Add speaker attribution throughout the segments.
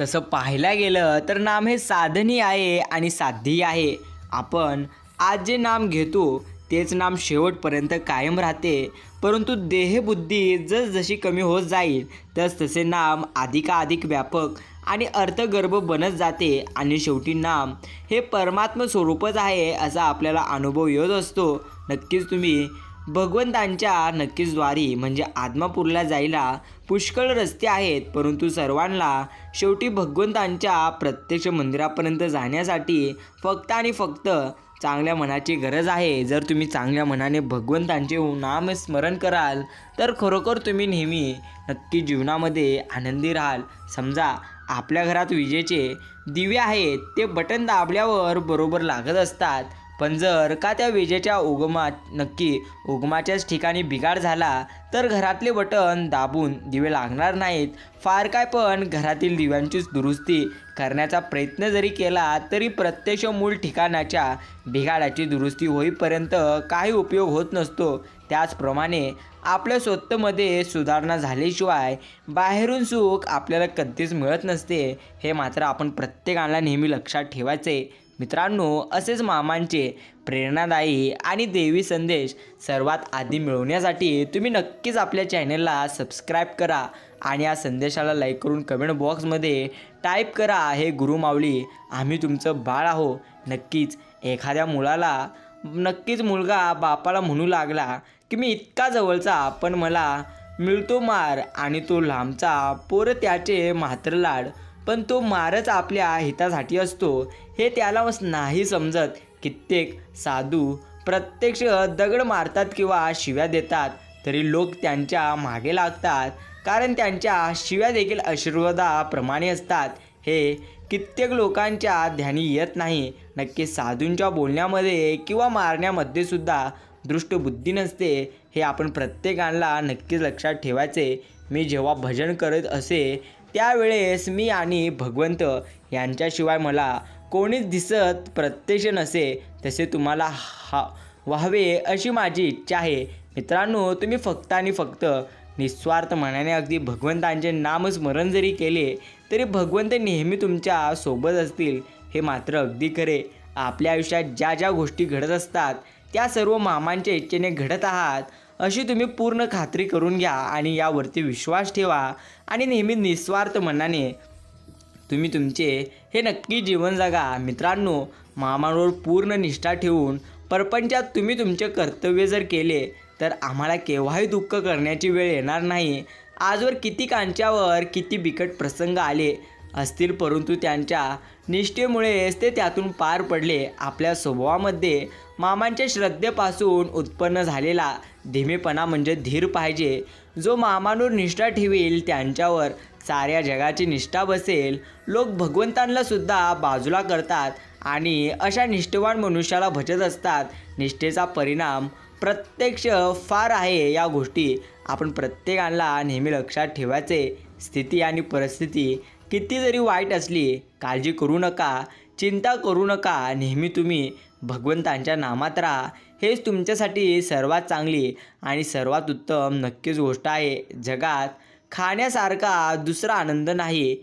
Speaker 1: तसं पाहायला गेलं तर नाम हे साधनी आहे आणि साध्यही आहे. आपण आज जे नाम घेतो तेच नाम शेवटपर्यंत कायम राहते. परंतु देहबुद्धी जसजशी कमी होत जाईल तस तसे नाम अधिकाधिक व्यापक आणि अर्थगर्भ बनत जाते. आणि शेवटी नाम हे परमात्म स्वरूपच आहे असा आपल्याला अनुभव येत असतो. नक्कीच तुम्ही भगवंतांच्या नक्कीच द्वारी म्हणजे आत्मापूरला जायला पुष्कळ रस्ते आहेत परंतु सर्वांना शेवटी भगवंतांच्या प्रत्यक्ष मंदिरापर्यंत जाण्यासाठी फक्त आणि फक्त चांगल्या मनाची गरज आहे. जर तुम्ही चांगल्या मनाने भगवंतांचे नाम स्मरण कराल तर खरोखर तुम्ही नेहमी नक्की जीवनामध्ये आनंदी राहाल. समजा आपल्या घरात विजेचे दिवे आहेत ते बटन दाबल्यावर बरोबर लागत असतात. पण जर का त्या विजेच्या उगमात नक्की उगमाच्याच ठिकाणी बिघाड झाला तर घरातले बटन दाबून दिवे लागणार नाहीत. फार काय पण घरातील दिव्यांचीच दुरुस्ती करण्याचा प्रयत्न जरी केला तरी प्रत्यक्ष मूळ ठिकाणाच्या बिघाडाची दुरुस्ती होईपर्यंत काही उपयोग होत नसतो. त्याचप्रमाणे आपल्या स्वतःमध्ये सुधारणा झाल्याशिवाय बाहेरून सुख आपल्याला कधीच मिळत नसते. हे मात्र आपण प्रत्येकाला नेहमी लक्षात ठेवायचे. मित्रांनो असेच मामांचे प्रेरणादायी आणि देवी संदेश सर्वात आधी मिळवण्यासाठी तुम्ही नक्कीच आपल्या चॅनलला सबस्क्राईब करा आणि या संदेशाला लाईक करून कमेंट बॉक्समध्ये टाईप करा. हे गुरुमावली आम्ही तुमचं बाळ आहो. नक्कीच एखाद्या मुलाला नक्कीच मुलगा बापाला म्हणू लागला की मी इतका जवळचा पण मला मिळतो मार आणि तो लांबचा पोर त्याचे म्हात्र लाड पण तो मारच आपल्या हितासाठी असतो हे त्याला नाही समजत. कित्येक साधू प्रत्यक्ष दगड मारतात किंवा शिव्या देतात तरी लोक त्यांच्या मागे लागतात. कारण त्यांच्या शिव्या देखील आशीर्वादाप्रमाणे असतात. हे कित्येक लोकांच्या ध्यानी येत नाही. नक्की साधूंच्या बोलण्यामध्ये किंवा मारण्यामध्ये सुद्धा दृष्टबुद्धी नसते हे आपण प्रत्येकाला नक्कीच लक्षात ठेवायचे. मी जेव्हा भजन करत असे त्यावेळेस मी आणि भगवंत यांच्याशिवाय मला कोणीच दिसत प्रत्यक्ष नसे तसे तुम्हाला हा व्हावे अशी माझी इच्छा आहे. मित्रांनो तुम्ही फक्त आणि फक्त निस्वार्थ मनाने अगदी भगवंतांचे नामस्मरण जरी केले तरी भगवंत नेहमी तुमच्यासोबत असतील हे मात्र अगदी खरे. आपल्या आयुष्यात ज्या ज्या गोष्टी घडत असतात त्या सर्व मामांच्या इच्छेने घडत आहात. अशी तुम्ही पूर्ण खात्री करून घ्या आणि यावरती विश्वास ठेवा आणि नेहमी निस्वार्थ मनाने तुम्ही तुमचे हे नक्की जीवन जगा. मित्रांनो मामांवर पूर्ण निष्ठा ठेवून परपंचात तुम्ही तुमचे कर्तव्य जर केले तर आम्हाला केव्हाही दुःख करण्याची वेळ येणार नाही. आजवर किती कांच्यावर किती बिकट प्रसंग आले असतील परंतु त्यांच्या निष्ठेमुळेच ते त्यातून पार पडले. आपल्या स्वभावामध्ये मामांच्या श्रद्धेपासून उत्पन्न झालेला धीमेपणा म्हणजे धीर पाहिजे. जो मामांवर निष्ठा ठेवील त्यांच्यावर साऱ्या जगाची निष्ठा बसेल. लोक भगवंतांना सुद्धा बाजूला करतात आणि अशा निष्ठवान मनुष्याला भजत असतात. निष्ठेचा परिणाम प्रत्यक्ष फार आहे या गोष्टी. आपण प्रत्येकाला नेहमी लक्षात ठेवायचे. स्थिती आणि परिस्थिती किती जरी वाईट असली काळजी करू नका चिंता करू नका नेहमी तुम्ही भगवंतांच्या नामात राहा. हेच तुमच्यासाठी सर्वात चांगली आणि सर्वात उत्तम नक्कीच गोष्ट आहे. जगात खाण्यासारखा दुसरा आनंद नाही.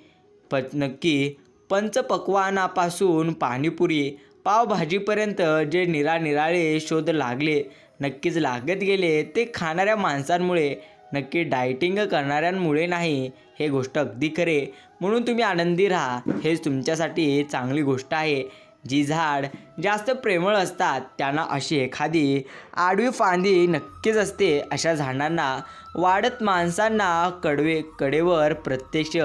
Speaker 1: प नक्की पंचपक्वानापासून पाणीपुरी पावभाजीपर्यंत जे निरानिराळे शोध लागले नक्कीच लागत गेले ते खाणाऱ्या माणसांमुळे नक्की डायटिंग करणाऱ्यांमुळे नाही हे गोष्ट अगदी खरे. म्हणून तुम्ही आनंदी राहा. हेच तुमच्यासाठी चांगली गोष्ट आहे. जी झाड जास्त प्रेमळ असतात त्यांना अशी एखादी आडवी फांदी नक्कीच असते. अशा झाडांना वाढत माणसांना कडवे कडेवर प्रत्यक्ष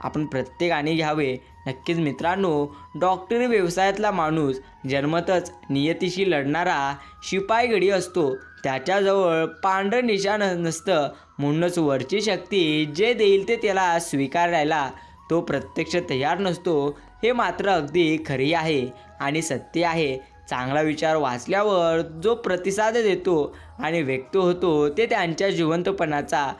Speaker 1: आपण प्रत्येकाने घ्यावे. नक्कीच मित्रांनो डॉक्टरी व्यवसायातला माणूस. जन्मतच नियतीशी लढणारा शिपाईगडी असतो. त्याच्याजवळ पांढरं निशाण नसतं. म्हणूनच वरची शक्ती जे देईल ते त्याला स्वीकारायला तो प्रत्यक्ष तयार नसतो. हे मात्र अगदी खरी आहे आणि सत्य आहे. चांगला विचार वाचल्यावर जो प्रतिसाद देतो आणि व्यक्त होतो ते त्यांच्या जिवंतपणाचा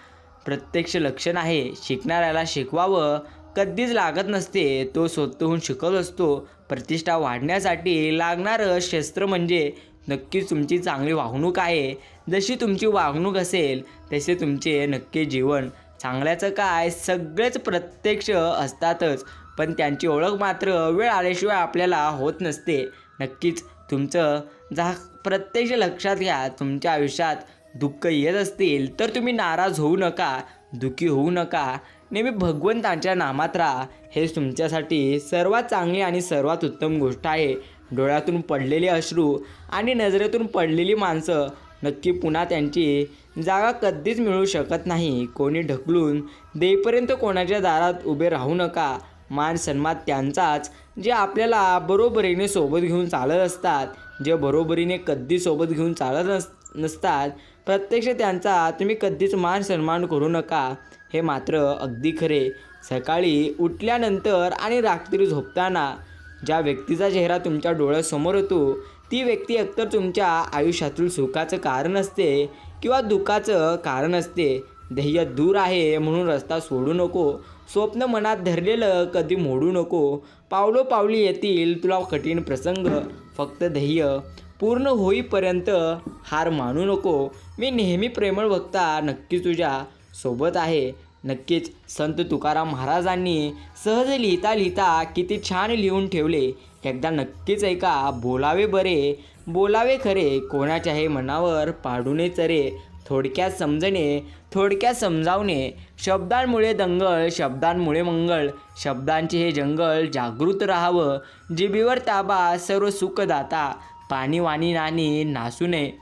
Speaker 1: प्रत्यक्ष लक्षण आहे. शिकणाऱ्याला शिकवावं. कधीच लागत नसते. तो स्वतःहून शिकत असतो. प्रतिष्ठा वाढण्यासाठी लागणारं शस्त्र म्हणजे नक्कीच तुमची चांगली वागणूक आहे. जशी तुमची वागणूक असेल तसे तुमचे नक्की जीवन चांगल्याचं काय सगळेच प्रत्यक्ष असतातच. पण त्यांची ओळख मात्र वेळ आल्याशिवाय आपल्याला होत नसते. नक्कीच तुमचं जा प्रत्यक्ष लक्षात घ्या तुमच्या आयुष्यात दुःख येत असतील तर तुम्ही नाराज होऊ नका दुःखी होऊ नका. नेहमी भगवंतांच्या नामात राहा. हे तुमच्यासाठी सर्वात चांगली आणि सर्वात उत्तम गोष्ट आहे. डोळ्यातून पडलेले अश्रू आणि नजरेतून पडलेली माणसं नक्की पुन्हा त्यांची जागा कधीच मिळू शकत नाही. कोणी ढकलून देईपर्यंत कोणाच्या दारात उभे राहू नका. मान सन्मान त्यांचाच जे आपल्याला बरोबरीने सोबत घेऊन चालत असतात. जे बरोबरीने कधी सोबत घेऊन चालत नस नसतात प्रत्यक्ष त्यांचा तुम्ही कधीच मान सन्मान करू नका. हे मात्र अगदी खरे. सकाळी उठल्यानंतर आणि रात्री झोपताना ज्या व्यक्तीचा चेहरा तुमच्या डोळ्यासमोर येतो ती व्यक्ती एकतर तुमच्या आयुष्यातील सुखाचं कारण असते किंवा दुःखाचं कारण असते. ध्येय दूर आहे म्हणून रस्ता सोडू नको. स्वप्न मनात धरलेलं कधी मोडू नको. पावलो पावली येतील तुला कठीण प्रसंग. फक्त ध्येय पूर्ण होईपर्यंत हार मानू नको. मी नेहमी प्रेमळ वक्ता नक्की तुझ्या सोबत आहे. नक्कीच. संत तुकाराम महाराजांनी सहज लिहिता लिहिता किती छान लिहून ठेवले. एकदा नक्कीच ऐका बोलावे बरे बोलावे खरे कोणाच्याही मनावर पाडूने चरे. थोडक्यात समजणे थोडक्यात समजावणे. शब्दांमुळे दंगल शब्दांमुळे मंगळ शब्दांचे हे जंगल जागृत राहावं. जिबीवर ताबा सर्व सुखदाता पाणी वाणी नाणी नासू नये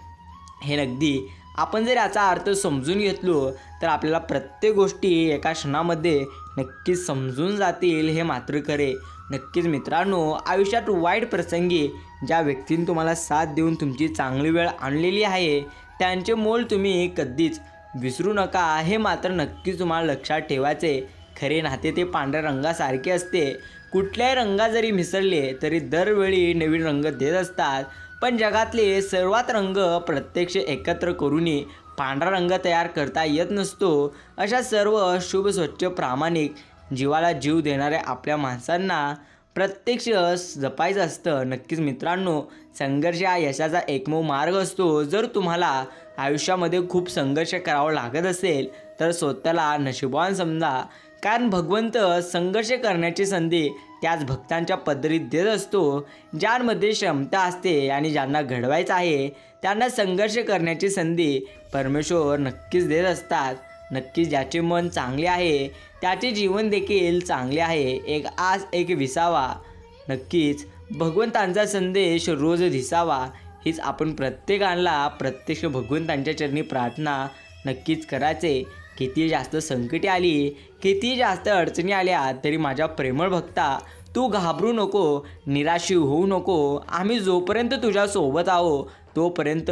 Speaker 1: हे अगदी आपण जर याचा अर्थ समजून घेतलो तर आपल्याला प्रत्येक गोष्टी एका क्षणामध्ये नक्कीच समजून जातील हे मात्र खरे. नक्कीच मित्रांनो आयुष्यात वाईट प्रसंगी ज्या व्यक्तीने तुम्हाला साथ देऊन तुमची चांगली वेळ आणलेली आहे त्यांचे मोल तुम्ही कधीच विसरू नका. हे मात्र नक्कीच तुम्हाला लक्षात ठेवायचे. खरे नाते ते पांढऱ्या रंगासारखे असते. कुठल्याही रंगा जरी मिसळले तरी दरवेळी नवीन रंग देत असतात. पण जगातले सर्वात रंग प्रत्यक्ष एकत्र करूनही पांढरा रंग तयार करता येत नसतो. अशा सर्व शुभ स्वच्छ प्रामाणिक जीवाला जीव देणाऱ्या आपल्या माणसांना प्रत्यक्ष जपायचं असतं. नक्कीच मित्रांनो संघर्ष हा यशाचा एकमेव मार्ग असतो. जर तुम्हाला आयुष्यामध्ये खूप संघर्ष करावा लागत असेल तर स्वतःला नशिबवान समजा. कारण भगवंत संघर्ष करण्याची संधी त्याच भक्तांच्या पदरीत देत असतो ज्यांमध्ये क्षमता असते आणि ज्यांना घडवायचं आहे त्यांना संघर्ष करण्याची संधी परमेश्वर नक्कीच देत असतात. नक्कीच ज्याचे मन चांगले आहे त्याचे जीवन देखील चांगले आहे. एक आज एक विसावा. नक्कीच भगवंतांचा संदेश रोज दिसावा. हीच आपण प्रत्येकाला प्रत्यक्ष भगवंतांच्या चरणी प्रार्थना नक्कीच करायचे. किती जास्त संकटे आली किती जास्त अडचणी आल्या तरी माझ्या प्रेमळ भक्ता तू घाबरू नको निराशी होऊ नको आम्ही जोपर्यंत तुझ्यासोबत आहो तोपर्यंत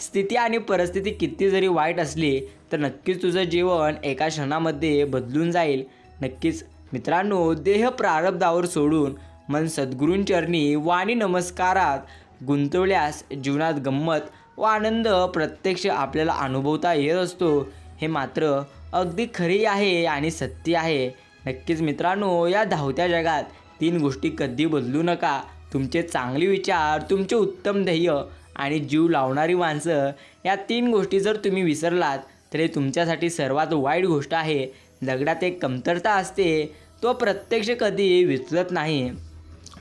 Speaker 1: स्थिती आणि परिस्थिती किती जरी वाईट असली तर नक्कीच तुझं जीवन एका क्षणामध्ये बदलून जाईल. नक्कीच. मित्रांनो देह प्रारब्धावर सोडून मन सद्गुरूंचरणी वाणी नमस्कारात गुंतवल्यास जीवनात गंमत व आनंद प्रत्यक्ष आपल्याला अनुभवता येत असतो. हे मात्र अगदी खरी आहे आणि सत्य आहे. नक्कीच मित्रांनो या धावत्या जगात तीन गोष्टी कधी बदलू नका. तुमचे चांगले विचार तुमचे उत्तम ध्येय आणि जीव लावणारी माणसं या तीन गोष्टी जर तुम्ही विसरलात तर हे तुमच्यासाठी सर्वात वाईट गोष्ट आहे. दगडात एक कमतरता असते तो प्रत्यक्ष कधी विचलत नाही.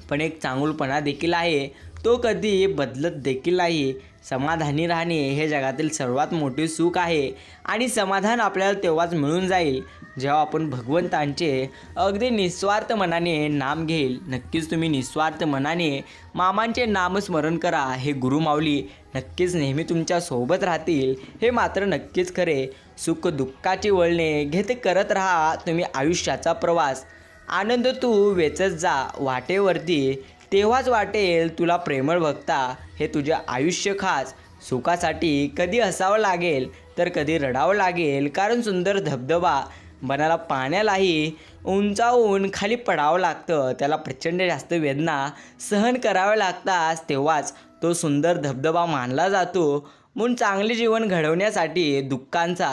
Speaker 1: पण एक चांगुलपणा देखील आहे. तो कधी बदलत देखील नाही समाधानी राहणे हे जगातील सर्वात मोठे सुख आहे आणि समाधान आपल्याला तेव्हाच मिळून जाईल जेव्हा आपण भगवंतांचे अगदी निस्वार्थ मनाने नाम घेईल. नक्कीच तुम्ही निस्वार्थ मनाने मामांचे नामस्मरण करा हे गुरुमाऊली नक्कीच नेहमी तुमच्यासोबत राहतील. हे मात्र नक्कीच खरे. सुख दुःखाची वळणे घेत करत राहा तुम्ही आयुष्याचा प्रवास. आनंद तू वेचत जा वाटेवरती तेव्हाच वाटेल तुला प्रेमळ भक्ता हे तुझे आयुष्य खास. सुखासाठी कधी हसावं लागेल तर कधी रडावं लागेल. कारण सुंदर धबधबा मनाला पाण्यालाही उंचावून खाली पडावं लागतं. त्याला प्रचंड जास्त वेदना सहन कराव्या लागतात. तेव्हाच तो सुंदर धबधबा मानला जातो. म्हणून चांगले जीवन घडवण्यासाठी दुःखांचा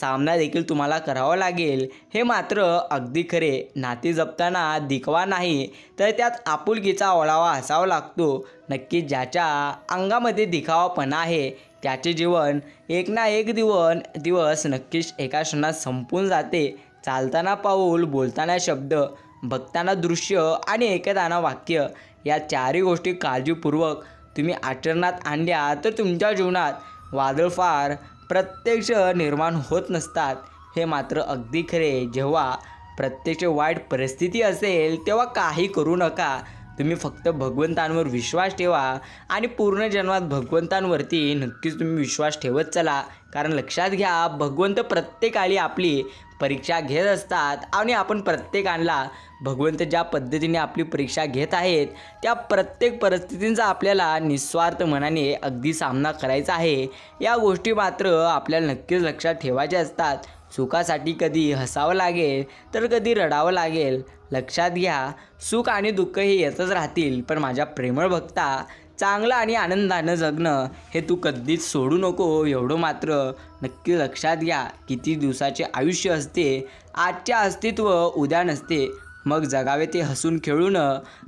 Speaker 1: सामना देखील तुम्हाला करावा लागेल. हे मात्र अगदी खरे. नाती जपताना दिखवा नाही तर त्यात आपुलकीचा ओळावा असावा लागतो. नक्की ज्याच्या अंगामध्ये दिखावापणा आहे त्याचे जीवन एक ना एक दिवन दिवस नक्कीच एका क्षणात संपून जाते. चालताना पाऊल बोलताना शब्द बघताना दृश्य आणि ऐकताना वाक्य या चारही गोष्टी काळजीपूर्वक तुम्ही आचरणात आणल्या तर तुमच्या जीवनात वादळफार प्रत्यक्ष निर्माण होत नसतात. हे मात्र अगदी खरे. जेव्हा प्रत्यक्ष वाईट परिस्थिती असेल तेव्हा काही करू नका. तुम्ही फक्त भगवंतांवर विश्वास ठेवा आणि पूर्ण जन्मात भगवंतांवरती नक्कीच तुम्ही विश्वास ठेवत चला. कारण लक्षात घ्या भगवंत प्रत्येकाली आपली परीक्षा घेत असतात आणि आपण प्रत्येकाला भगवंत ज्या पद्धतीने आपली परीक्षा घेत आहेत त्या प्रत्येक परिस्थितींचा आपल्याला निस्वार्थ मनाने अगदी सामना करायचा आहे. या गोष्टी मात्र आपल्याला नक्कीच लक्षात ठेवायच्या असतात. सुखासाठी कधी हसावं लागेल तर कधी रडावं लागेल. लक्षात घ्या सुख आणि दुःख हे येतच राहतील. पण माझ्या प्रेमळ भक्ता चांगलं आणि आनंदानं जगणं हे तू कधीच सोडू नको. एवढं मात्र नक्की लक्षात घ्या. किती दिवसाचे आयुष्य असते आजच्या अस्तित्व उद्या नसते. मग जगावे ते हसून खेळून.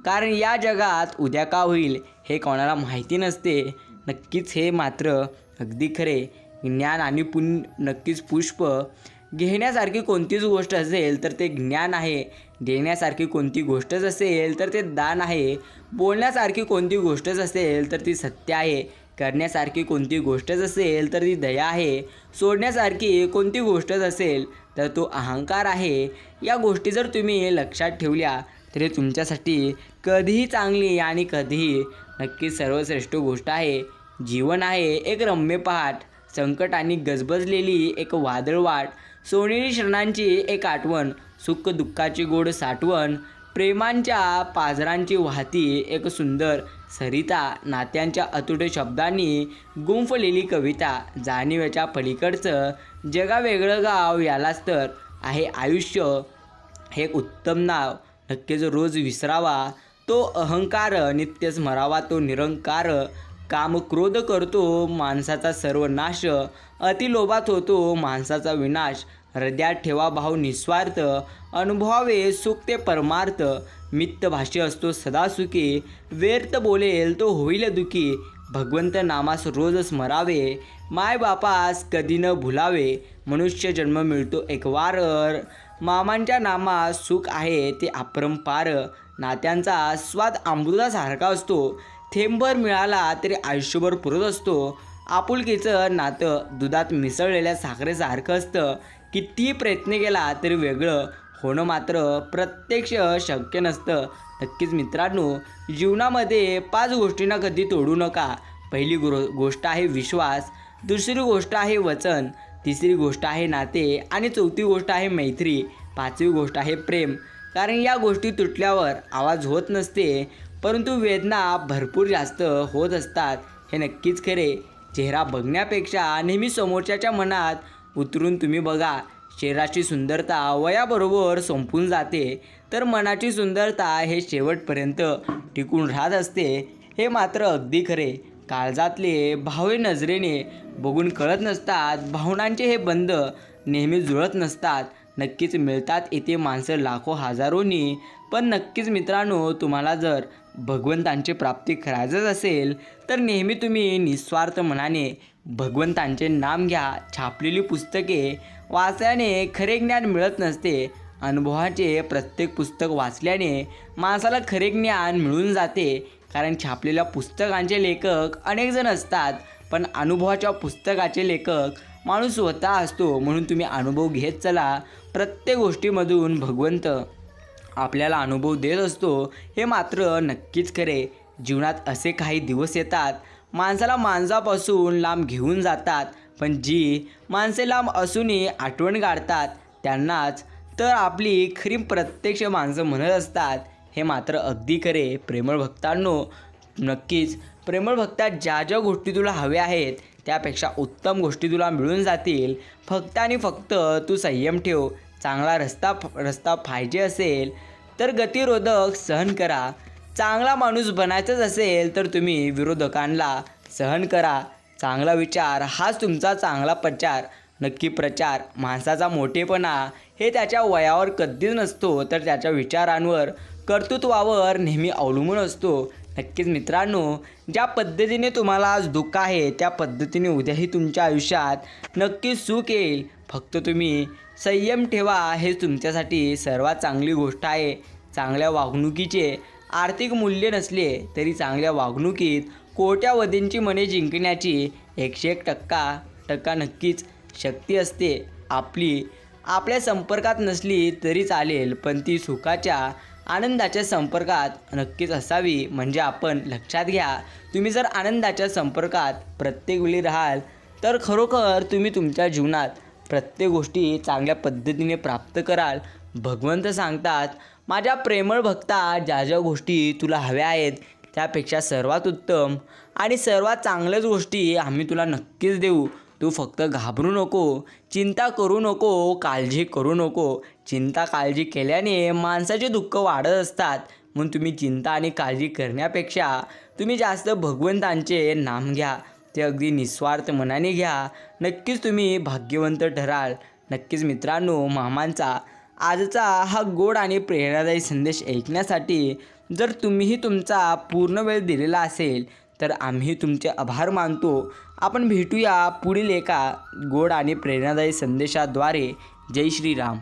Speaker 1: कारण या जगात उद्या का होईल हे कोणाला माहिती नसते. नक्कीच हे मात्र अगदी खरे. ज्ञान आणि पुण्य नक्कीच पुष्प घेण्यासारखी कोणतीच गोष्ट असेल तर ते ज्ञान आहे. देण्यासारखी कोणती गोष्टच असेल तर ते दान आहे. बोलण्यासारखी कोणती गोष्टच असेल तर ती सत्य आहे. करण्यासारखी कोणती गोष्टच असेल तर ती दया आहे. सोडण्यासारखी कोणती गोष्टच असेल तर तो अहंकार आहे. या गोष्टी जर तुम्ही लक्षात ठेवल्या तरी तुमच्यासाठी कधीही चांगली आणि कधीही नक्की सर्वश्रेष्ठ गोष्ट आहे. जीवन आहे एक रम्य पहाट. संकट आणि गजबजलेली एक वादळवाट सोनेरी क्षणांची एक आठवण सुख दुःखाची गोड साठवण प्रेमांच्या पाजरांची वाहती एक सुंदर सरिता नात्यांच्या अतुट शब्दांनी गुंफलेली कविता जाणीवेच्या पलीकडचं जगावेगळं गाव यालाच तर आहे आयुष्य. हे उत्तम नाव नक्कीच रोज विसरावा तो अहंकार नित्य स्मरावा तो निरंकार काम क्रोध करतो माणसाचा सर्वनाश अतिलोभात होतो माणसाचा विनाश हृदयात ठेवा भाव निस्वार्थ अनुभवावे सुख ते परमार्थ मित्तभाषी असतो सदा सुखी व्यर्थ बोलेल तो होईल दुखी भगवंत नामास रोज स्मरावे माय बापास कधी न भुलावे मनुष्य जन्म मिळतो एक वार मामांच्या नामात सुख आहे ते अपरंपार नात्यांचा स्वाद अमृतासारखा असतो थेंबभर मिळाला तरी आयुष्यभर पुरत असतो. आपुलकीचं नातं दुधात मिसळलेल्या साखरेसारखं असतं. कितीही प्रयत्न केला तरी वेगळं होणं मात्र प्रत्यक्ष शक्य नसतं. नक्कीच मित्रांनो जीवनामध्ये पाच गोष्टींना कधी तोडू नका. पहिली गो गोष्ट आहे विश्वास दुसरी गोष्ट आहे वचन तिसरी गोष्ट आहे नाते आणि चौथी गोष्ट आहे मैत्री पाचवी गोष्ट आहे प्रेम. कारण या गोष्टी तुटल्यावर आवाज होत नसते. परंतु वेदना भरपूर जास्त होत असतात. हे नक्कीच खरे. चेहरा बघण्यापेक्षा नेहमी समोरच्याच्या मनात उतरून तुम्ही बघा. शरीराची सुंदरता वयाबरोबर संपून जाते. तर मनाची सुंदरता हे शेवटपर्यंत टिकून राहत असते. हे मात्र अगदी खरे. काळजातले भावे नजरेने बघून कळत नसतात. भावनांचे हे बंध नेहमी जुळत नसतात. नक्कीच मिळतात इथे माणसं लाखो हजारोनी. पण नक्कीच मित्रांनो तुम्हाला जर भगवंतांची प्राप्ती करायचंच असेल तर नेहमी तुम्ही निस्वार्थ मनाने भगवंतांचे नाम घ्या छापलेली पुस्तके वाचल्याने खरे ज्ञान मिळत नसते. अनुभवाचे प्रत्येक पुस्तक वाचल्याने माणसाला खरे ज्ञान मिळून जाते कारण छापलेल्या पुस्तकांचे लेखक अनेक जण असतात पण अनुभवाच्या पुस्तकाचे लेखक माणूस स्वतः असतो म्हणून तुम्ही अनुभव घेत चला. प्रत्येक गोष्टीमधून भगवंत आपल्याला अनुभव देत असतो हे मात्र नक्कीच खरे. जीवनात असे काही दिवस येतात माणसाला माणसापासून लांब घेऊन जातात पण जी माणसे लांब असूनही आठवण काढतात त्यांनाच तर आपली खरी प्रत्यक्ष माणसं म्हणत असतात हे मात्र अगदी खरे. प्रेमळ भक्तांनो नक्कीच प्रेमळ भक्तात ज्या ज्या गोष्टी तुला हव्या आहेत त्यापेक्षा उत्तम गोष्टी तुला मिळून जातील. फक्त आणि फक्त तू संयम ठेव. चांगला रस्ता रस्ता पाहिजे असेल तर गतिरोधक सहन करा. चांगला माणूस बनायचंच असेल तर तुम्ही विरोधकांना सहन करा. चांगला विचार हाच तुमचा चांगला प्रचार. नक्की प्रचार माणसाचा मोठेपणा हे त्याच्या वयावर कधीच नसतो तर त्याच्या विचारांवर कर्तृत्वावर नेहमी अवलंबून असतो. नक्कीच मित्रांनो ज्या पद्धतीने तुम्हाला आज दुःख आहे त्या पद्धतीने उद्याही तुमच्या आयुष्यात नक्कीच सुख येईल. फक्त तुम्ही संयम ठेवा हे तुमच्यासाठी सर्वात चांगली गोष्ट आहे. चांगल्या वागणुकीचे आर्थिक मूल्य नसले तरी चांगल्या वागणुकीत कोट्यावधींची मने जिंकण्याची एकशे एक टक्का टक्का नक्कीच शक्ती असते. आपली आपल्या संपर्कात नसली तरी चालेल पण ती सुखाच्या आनंदाच्या संपर्कात नक्कीच असावी. म्हणजे आपण लक्षात घ्या तुम्ही जर आनंदाच्या संपर्कात प्रत्येक वेळी राहाल तर खरोखर तुम्ही तुमच्या जीवनात प्रत्येक गोष्टी चांगल्या पद्धतीने प्राप्त कराल. भगवंत सांगतात माझ्या प्रेमळ भक्ता ज्या ज्या गोष्टी तुला हव्या आहेत त्यापेक्षा सर्वात उत्तम आणि सर्वात चांगल्याच गोष्टी आम्ही तुला नक्कीच देऊ. तू फक्त घाबरू नको चिंता करू नको काळजी करू नको. चिंता काळजी केल्याने माणसाचे दुःख वाढत असतात. म्हणून तुम्ही चिंता आणि काळजी करण्यापेक्षा तुम्ही जास्त भगवंतांचे नाम घ्या. ते अगदी निस्वार्थ मनाने घ्या. नक्कीच तुम्ही भाग्यवंत ठराल. नक्कीच मित्रांनो मामांचा आजचा हा गोड आणि प्रेरणादायी संदेश ऐकण्यासाठी जर तुम्हीही तुमचा पूर्ण वेळ दिलेला असेल तर आम्ही तुमचे आभार मानतो. आपण भेटूया पुढील एका गोड आणि प्रेरणादायी संदेशाद्वारे. जय श्रीराम.